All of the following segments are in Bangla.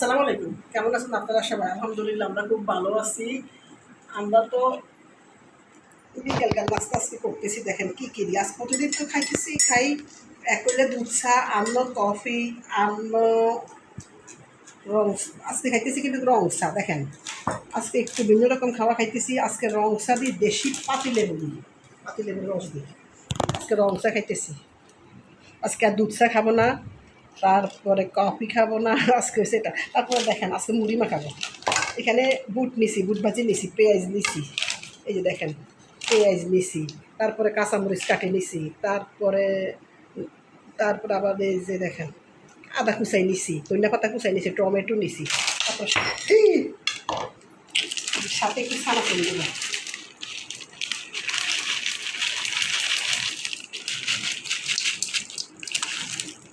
আসসালামু আলাইকুম। কেমন আছেন আপনারা সবাই? আলহামদুলিল্লাহ, আমরা খুব ভালো আছি। আমরা তো বিকেলকার নাস্তা আজকে করতেছি। দেখেন কি কি দিই আজ প্রতিদিন তো খাইতেছি, খাই। এক হইলে দুধ, চা আন্ন কফি আন্ন রং আজকে খাইতেছি কিন্তু রং চা, দেখেন। আজকে একটু বিভিন্ন রকম খাওয়া খাইতেছি। আজকে রং চা দিই দেশি পাতি লেবু দিই পাতি লেবুর রস দিই আজকে রং চা খাইতেছি। আজকে আর দুধ চা খাব না। তারপরে কফি খাব না, আজকে এটা। তারপরে দেখেন, আজকে মুড়ি মাখাবো এখানে বুট নিছি, বুট ভাজি নিছি, পেঁয়াজ নিছি। এই যে দেখেন, পেঁয়াজ নিছি, তারপরে কাঁচামরিচ কাটে নিছি, তারপরে তারপরে আবার এই যে দেখেন, আদা কুচাই নিছি, ধনিয়া পাতা কুচাই নিছি, টমেটো নিছি। তারপর সাথে কি ছানা করে দেবো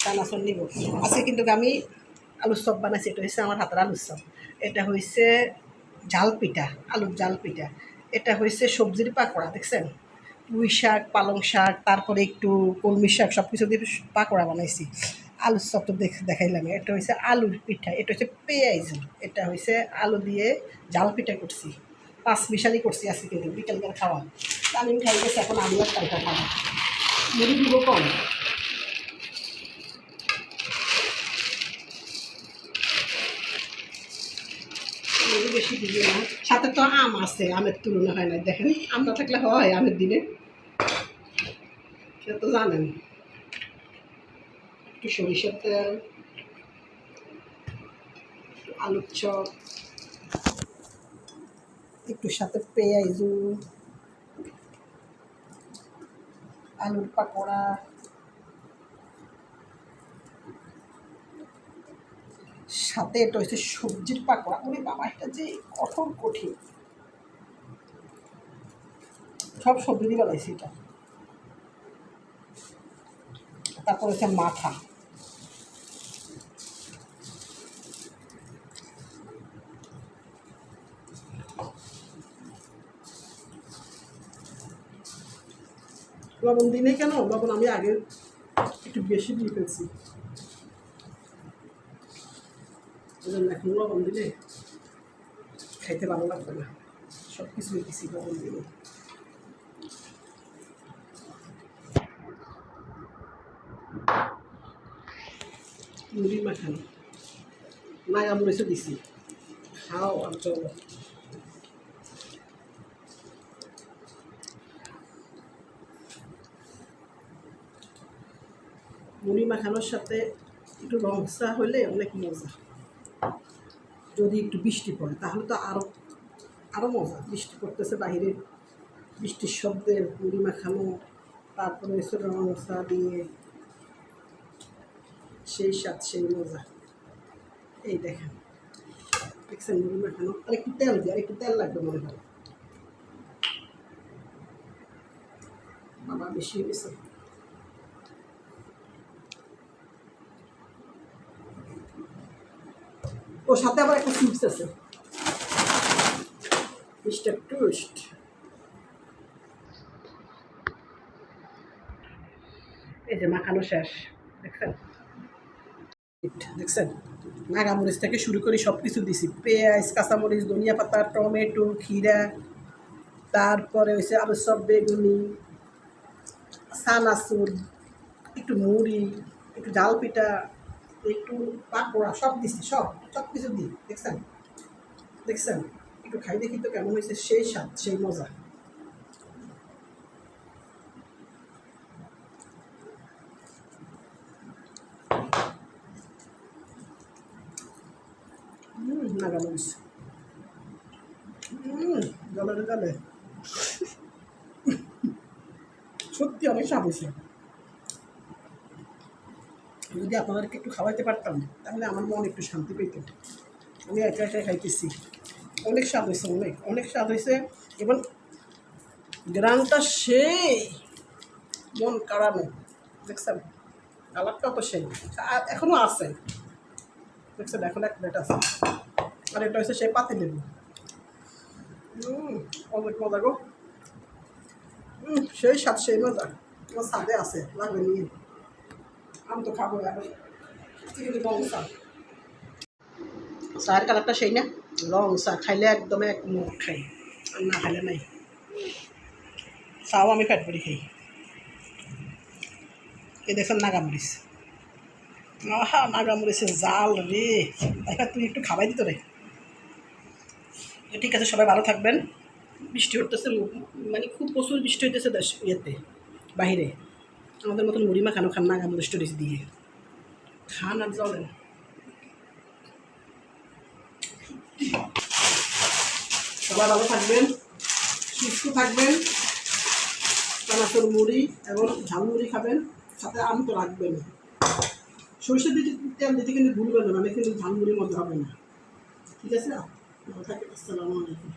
চানাচুর নিব। আজকে কিন্তু আমি আলুর চপ বানাইছি, এটা হচ্ছে আমার হাতের আলুর চপ। এটা হয়েছে জাল পিঠা, আলুর জাল পিঠা। এটা হয়েছে সবজির পাকোড়া, দেখছেন? পুঁই শাক, পালং শাক, তারপরে একটু কলমি শাক সব কিছু দিয়ে পাকোড়া বানাইছি। আলুর চপ তো দেখ দেখাইলাম, এটা হয়েছে আলুর পিঠা, এটা হচ্ছে পেঁয়াজ। এটা হয়েছে আলু দিয়ে জাল পিঠা করছি। পাঁচ মিশালি করছি আজকে কিন্তু বিকেলকার খাওয়া। আমি খাই এখন আলু আর কালকা খাওয়া মুড়ি দিব কম মুড়ি বেশি না সাথে তো আম আছে, আমের তুলনা হয় না দেখেন, আম না থাকলে হয় আমের দিনে। সে তো জানেন। একটু সরিষার তেল, আলুর চপ, একটু সাথে পেঁয়াজু, আলুর পাকোড়া। সাথে এটা হচ্ছে সবজির পাকোড়া। ওরে বাবা, এটা যে কঠোর কঠিন। সব সবজি দিয়ে বানাইছি এটা। তারপর হচ্ছে মাথা। লবণ দিনে কেন? লবণ আমি আগে একটু বেশি দিয়ে ফেলছি। এজন্য এখন লবণ দিলে খাইতে ভালো লাগবে না। সব কিছু দিছি লবণ দিলে। মুড়ি মাখানো। নাগা মরিচও দিছি। খাও আর চলো। মুড়ি মাখানোর সাথে একটু রংসা হলে অনেক মজা। যদি একটু বৃষ্টি পড়ে, তাহলে তো আরও আরও মজা। বৃষ্টি পড়তেছে বাইরে বৃষ্টির শব্দে মুড়ি মাখানো, তারপরে রংসা দিয়ে সেই স্বাদ, সেই মজা। এই দেখেন, দেখছেন মুড়ি মাখানো? আর একটু তেল দিয়ে আর একটু তেল লাগবে মনে হয়। বাবা, বেশি হয়ে ওর সাথে আবার একটা চিপস আছে। Mister twist. এই যে মাখানো শেষ, দেখছেন? দেখছেন? নাগামরিচ থেকে শুরু করে সব কিছু দিছি। পেঁয়াজ, কাঁচামরিচ, ধনিয়া পাতা, টমেটো ক্ষীরা তারপরে হয়েছে আলু সব বেগুনি সানাসুর একটু মুড়ি, একটু জাল পিঠা একটু পাকোড়া সব দিচ্ছি সব সব কিছু দিই, দেখছেন? দেখছেন? একটু খাই দেখি তো কেমন হয়েছে, সেই স্বাদ, সেই মজা। সত্যি অনেক স্বাদ হয়েছে। যদি আপনাদেরকে একটু খাওয়াইতে পারতাম, তাহলে আমার মন একটু শান্তি পেত আমি একা একা খাইতেছি। অনেক স্বাদ হয়েছে অনেক অনেক স্বাদ হয়েছে এবং গ্রামটা সেই মন কাড়ানো, দেখছেন? কালারটাও তো সেই। এখনও আছে। দেখছেন, এখন এক প্লেট আছে। আর এটা হচ্ছে সেই পাতি লেবু। অনেক মজা গো। সেই স্বাদ, সেই মজা। আমার সাদে আছে, লাগবে নিয়ে। আমি তো খাব বংশা চায়ের কালারটা সেই না? রং চা খাইলে একদম এক মুখ খাই, আর না খাইলে নাই। চাও আমি পেট ভরি খাই। এ দেখছেন নাগামরিচ। আহা, নাগামরিচের জাল রে। দেখা, তুমি একটু খাবাই দিত রে। ঠিক আছে, সবাই ভালো থাকবেন। বৃষ্টি হতেছে মানে খুব প্রচুর বৃষ্টি হইতেছে ইয়েতে, বাহিরে। আমাদের মতন মুড়ি মাখানো খান নাগামরিচ টরিচ দিয়ে? খান আর জলেন সবাই ভালো থাকবেন, সুস্থ থাকবেন, চানাচুর মুড়ি এবং ঝাল মুড়ি খাবেন, সাথে আম তো রাখবেন। সরষের দিতে তেল দিতে কিন্তু ভুলবেন না নাহলে কিন্তু ঝাল মুড়ির মধ্যে হবে না। ঠিক আছে? ভালো থাকবেন, আসসালামু আলাইকুম।